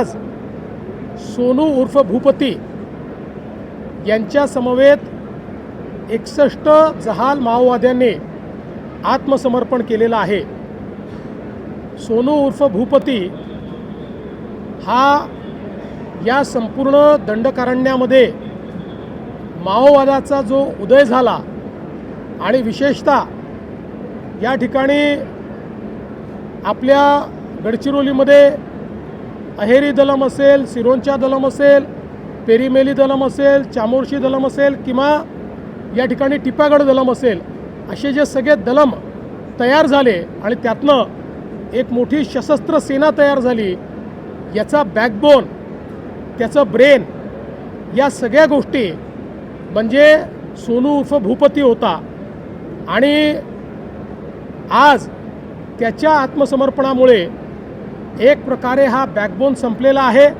आज सोनू उर्फ भूपती यांच्या समवेत एकसष्ट जहाल माओवाद्यांनी आत्मसमर्पण केलेलं आहे. सोनू उर्फ भूपती हा या संपूर्ण दंडकारण्यामध्ये माओवादाचा जो उदय झाला आणि विशेषतः या ठिकाणी आपल्या गडचिरोलीमध्ये अहेरी दलम असेल सिरोंचा दलम असेल पेरीमेली दलम असेल चामोर्शी दलम असेल किंवा या ठिकाणी टिपागड दलम असेल असे जे सगळे दलम तयार झाले आणि त्यातनं एक मोठी सशस्त्र सेना तयार झाली याचा बॅकबोन त्याचं ब्रेन या सगळ्या गोष्टी म्हणजे सोनू उर्फ भूपती होता. आणि आज त्याच्या आत्मसमर्पणामुळे एक प्रकारे हा बॅकबोन संपलेला आहे.